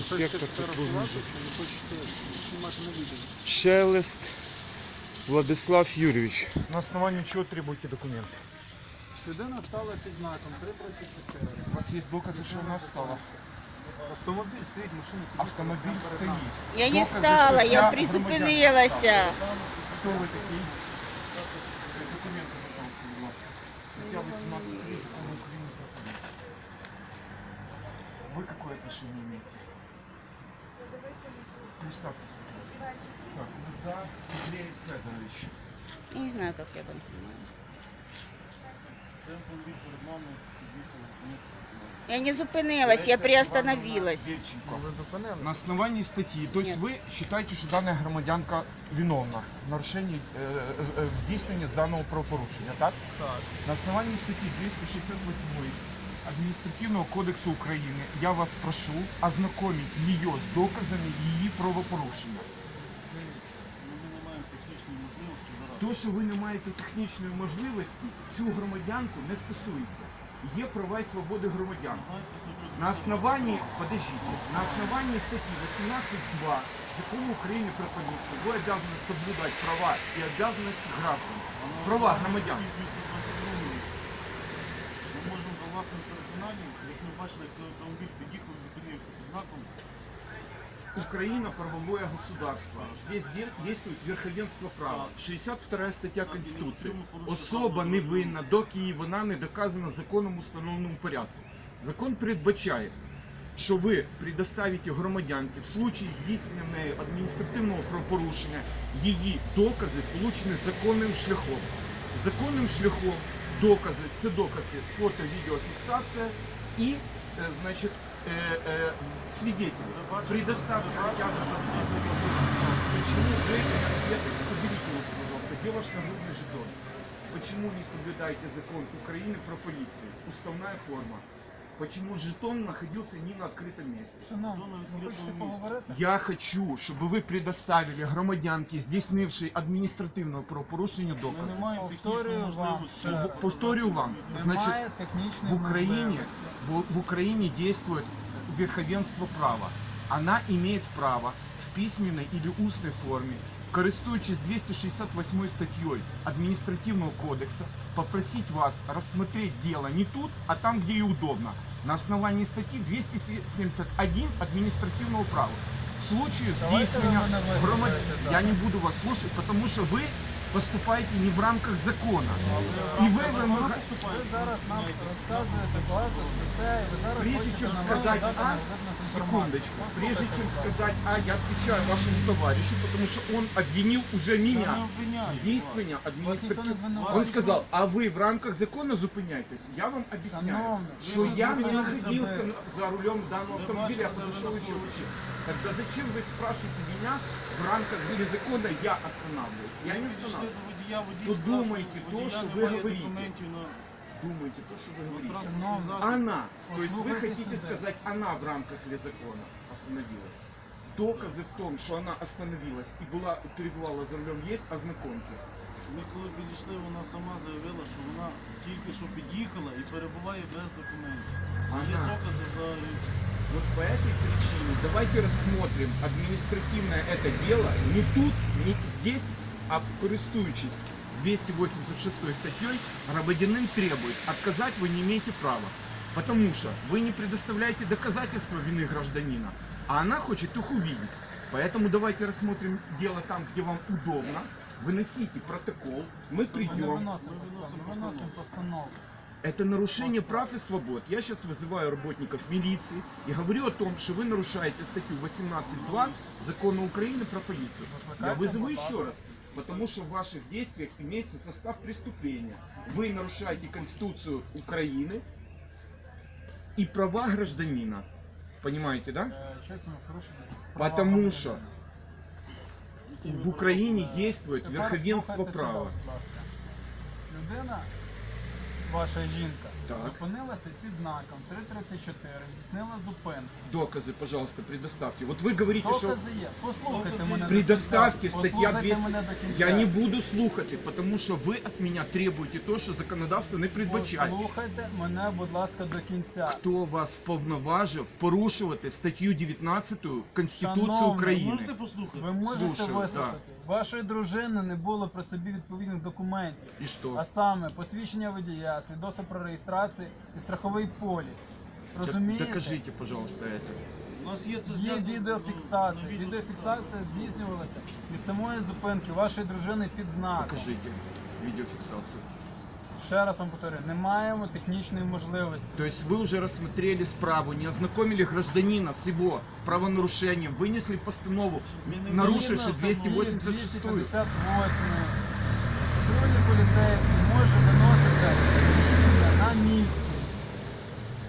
інспектор Хочете патрульної. фотографувати чи не хочете знімати на відео? Шелест Владислав Юрьевич. На основании чего требуете документы? Людина стала під знаком 334. У вас есть доказы, что она встала? Автомобіль стоїть, машина під'їхала Автомобиль прямо перед нами. стоит. Я не Докази, встала, що я ця призупинилася. Кто вы такие? Представьтесь, пожалуйста. Так, Назар Андрей Федорович. Я не знаю, как я там понимаю. Я не зупинилась, я приостановилась. Дельченко. Ви зупинили? На основании статьи, то есть Нет. вы считаете, что данная громадянка виновна в нарушении, э, э, в здійсненні з даного правопорушення, так? Так. На основании статьи 268 Административного кодексу України я вас прошу ознакомить ее с доказами її правопорушення. То, що ви не маєте технічної можливості, цю громадянку не стосується. Є права і свободи громадян. На основании, подождите, на основании статьи 18.2 Закона Украины про полицию вы обязаны соблюдать права и обязанности граждан. Права громадян. Можемо за як ми бачили, цей автомобіль під'їхав і зупинився під знаком. Украина правовое государство. Здесь де- действует верховенство права. 62 стаття Конституції. Особа невинна, доки її вина не доказана законом установленому порядку. Закон передбачає, що ви предоставите громадянці в случаї здійснення нею адміністративного правопорушення її докази, получені законним шляхом. Законним шляхом докази це докази фото, відеофіксація і, е, значить, е, е, свідетелі. Ви бачите, Предоставьте ви бачите, хотя бы що что-то. це Почему вы, я- уберите его, пожалуйста, где ваш нагрудный жетон? Почему не соблюдаете закон Украины про полицию? Уставная форма. Почему жетон находился не на открытом месте? Шановні, Хто на ви хочете відкритому місці? поговорити? Я хочу, чтобы вы предоставили громадянке, здійснившей адміністративне правопорушення, Ми докази. не маємо Повторюю технічної вам можливості. ще раз. Повторю вам. Значит, Немає технічної в Украине, можливості. в, в Украине действует верховенство права. Она имеет право в письменной или устной форме, користуючись 268 статьей административного кодекса, попросить вас рассмотреть дело не тут, а там, где ей удобно, на основании статьи 271 административного права. В случае Давайте здійснення ви мене громад... вислухаєте Я не зараз. буду вас слушать, потому что вы поступаете не в рамках закона. І ви вимога- Ви зараз нам розказуєте багато статей, ви зараз Прежде хочете чем нам сказать розказати «а», невідну інформацію. Секундочку. Прежде Послухайте, чем будь ласка. сказать «а», я отвечаю вашему товарищу, потому что он обвинил уже меня. не обвиняю. в Здійснення Вас ніхто не адміністративного. звинувачує. Он сказал, а вы в рамках закона зупиняйтесь. Я вам объясняю, Шановний, что ви я не зупинялися находился би. на- за рулем данного Ви автомобиля, я бачите, де подошел ви еще знаходитесь. выше. Тогда зачем вы спрашиваете меня в рамках или закона я останавливаюсь? Я не Ви підійшли останавливаюсь. до водія, водій То сказав, думайте що то, водія що ви немає говорите. документів на Думаете то, что вы говорите. транспортний Шановний. засіб. Она, то есть вы Послухайте хотите сюда. сказать, она в рамках ли закона остановилась? Доказы в том, что она остановилась и была, перебывала за рулем, есть, ознакомьте. Ми коли підійшли, вона сама заявила, що вона тільки що під'їхала і перебуває без документів. Є Ага. докази за Вот по этой причине давайте рассмотрим административное это дело не тут, не здесь, а користуючись 286 статьей, громадянин требует, отказать вы не имеете права. Потому что вы не предоставляете доказательства вины гражданина, а она хочет их увидеть. Поэтому давайте рассмотрим дело там, где вам удобно. Выносите протокол, мы придем. виносимо Ми постанову, Это нарушение прав и свобод. Я сейчас вызываю работников милиции и говорю о том, что вы нарушаете статью 18.2 Закона Украины про полицию. Я вызову еще раз, потому что в ваших действиях имеется состав преступления. Вы нарушаете Конституцию Украины и права гражданина. Понимаете, да? Порушили? Права Потому что в Украине действует Тепер верховенство права. сюди, будь ласка. Людина, ваша жінка, Так. Зупинилася під знаком 334, здійснила зупинку. Доказы, пожалуйста, предоставьте. Вот вы говорите, что Докази є. Послухайте Докази мене. є. до Предоставьте кінця. стаття Послухайте 200. мене до кінця. я не буду слухати, потому что вы от меня требуете то, что законодавство не передбачає. Послухайте мене, будь ласка, до кінця. Хто вас вповноважив порушувати статтю 19 Конституції Шановний, України? Можете послухати? Ви можете Слушаю, вислухати. Вашої дружини не було при собі відповідних документів. І що? А саме посвідчення водія, свідоцтво про реєстрацію і страховий поліс. Д- Розумієте? Докажите, пожалуйста, это. У нас є це Є знято, відеофіксація. ну, відео- Відеофіксація здійснювалася від самої зупинки вашої дружини під знаком. Покажите видеофиксацию. Ще раз вам повторюю, не маємо технічної можливості. То есть вы уже рассмотрели справу, не ознакомили гражданина с его правонарушением, вынесли постанову, Ми не нарушивши Згідно 286 статті 258 патрульний поліцейський може виносити рішення на місці.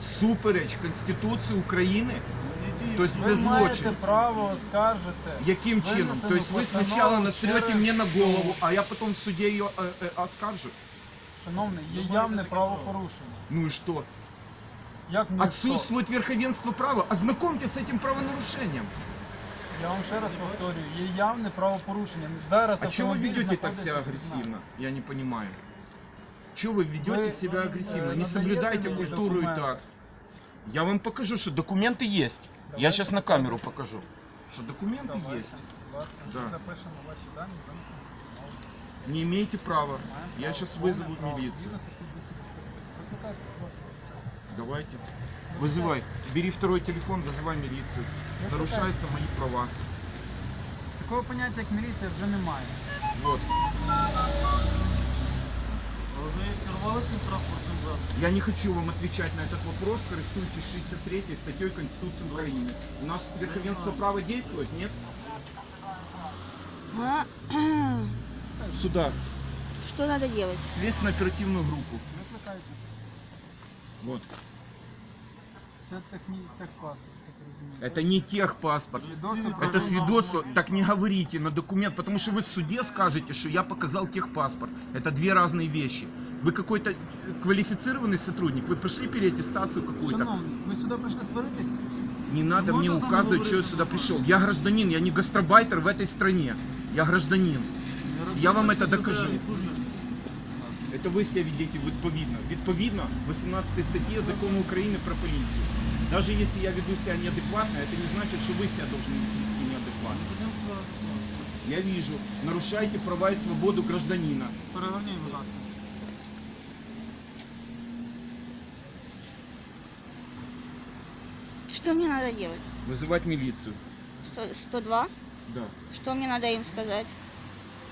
всупереч Конституції України? Не діємо. То есть Ви це маєте злочин. право оскаржити. Яким чином? Винесено То есть вы постанову сначала насрете через мне на суд. голову, а я потом в суде ее э, э, оскаржу? Шановний, є Ви маєте явне таке право. правопорушення. Ну и что? Як ніхто. Отсутствует верховенство права. Ознакомьтесь с этим правонарушением. Я вам ще раз повторюю, є явне правопорушення. Зараз А чего вы автомобіль ведете так знаходиться себя під знаком. агрессивно? Я не понимаю. Чего вы ведете Вы, себя э, агрессивно? Не надаете соблюдаете мне культуру и документы. так. Я вам покажу, что документы есть. Я Давайте сейчас на показывайте. камеру покажу. Что документы Давайте, есть. будь ласка, Да. Запишемо ваші дані, винесемо постанову. Не имеете права. Маємо Я право, сейчас повне вызову право. милицию. Згідно статті 255. Викликайте, будь ласка. Давайте. Вызывай. Бери второй телефон, вызывай милицию. Викликайте. Нарушаются мои права. Такого поняття, як міліція, вже немає. Вот. Але Ви керували цим транспортним засобом? Я не хочу вам отвечать на этот вопрос, користуючись 63 статьей Конституции Украины. У нас верховенство права действует, нет? А, Сюда. Что надо делать? Следственно-оперативную группу. Викликайте. Вот. Це техні... техпаспорт, як розумієте. Это не техпаспорт. Свідоцтво про Это вину. свидетельство, так не говорите на документ, потому что вы в суде скажете, что я показал техпаспорт. Это две разные вещи. Вы какой-то квалифицированный сотрудник, вы пришли переаттестацию какую-то. Шановні, ви сюди прийшли сваритися? Не надо Ну, мне вот это указывать, говорит, что я что сюда такое. пришел. Я гражданин, я не гастробайтер в этой стране. Я гражданин. Я вам это докажу. Это ви себе ведете відповідно. Відповідно 18 статті Закону України про поліцію. Даже если я веду себя неадекватно, это не значит, что вы себя должны вести неадекватно. Я вижу, нарушаете права и свободу гражданина. Переверніть, будь ласка. Что мне надо делать? Вызывать милицию. 100 102? Да. Что мне надо им сказать?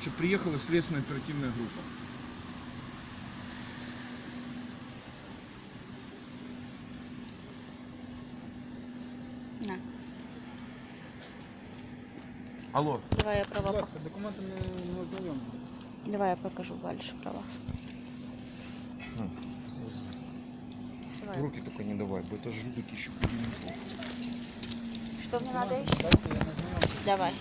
Чтобы приехала следственная оперативная группа. На, Алло. давай я права пок- ласка, документи не, не ознайомлені. Давай я покажу дальше права. Давай. Руки только не давай, бо это жулик еще. Что мне надо еще? Давай.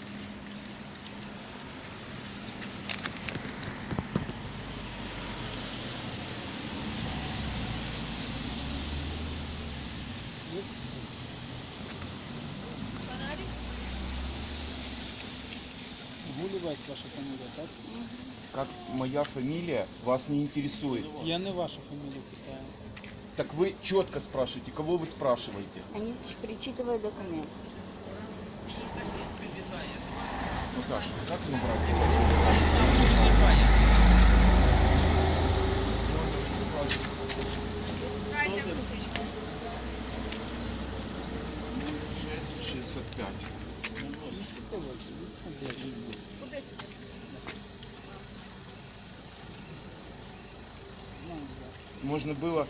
Гулівець ваша фамілія, так? Как моя фамилия вас не интересует. Я не вашу фамілію питаю. Так вы четко спрашиваете, кого вы спрашиваете? Они перечитывают документ. Наташа, как набрать? Шесть шестьдесят пять. Можно было...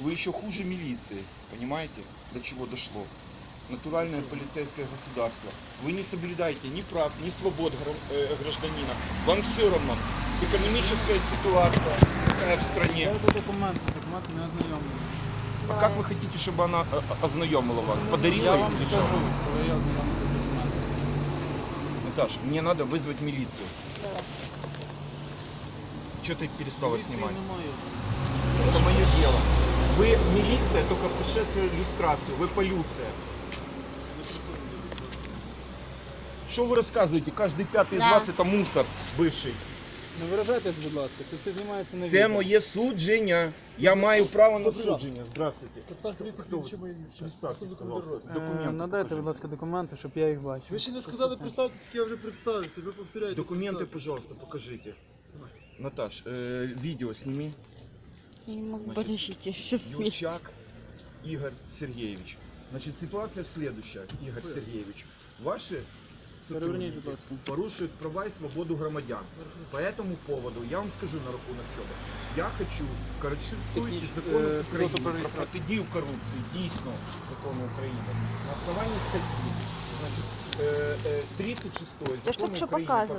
Вы еще хуже милиции, понимаете, до чего дошло? Натуральное полицейское государство. Вы не соблюдаете ни прав, ни свобод э, гражданина. Вам все равно. Экономическая ситуация какая в стране. Дайте документи, документи не ознайомлені. А как вы хотите, чтобы она э, ознакомила вас? Подарила Я вам или скажу, коли я ознайомлюся Наташ, мне надо вызвать милицию. Давай. Что ты перестала снимать? Немає. Это мое дело. Ви міліція, тільки пише це ілюстрацію, ви полюція. Що ви розказуєте? Кожен п'ятий з Да. вас це мусор бивший. Не виражайтесь, будь ласка, це все знімається на Це моє судження. Я маю право на судження. Здравствуйте. За пожалуйста. Е, Документи Надайте, покажіть. будь ласка, документи, щоб я їх бачив. Ви ще не сказали представтеся, я вже представився, ви повторяєте. Документы, представтеся. пожалуйста, покажите. Наташ, э, видео сними. Я не могу, Значит, подождите, все Ючак Игорь Сергеевич. Значит, ситуация следующая, Игорь Сергеевич. Ваши Переверніть, будь ласка. порушують права і свободу громадян. По этому поводу я вам скажу на рахунок чого. Я хочу, користуючись Техніч- законом е, України свідоцтво про про протидію корупції, дійсно закону України, на основанні статті, значить, е, е, 36 Я ж закону только что України про.